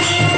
Thank you.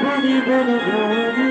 Gungun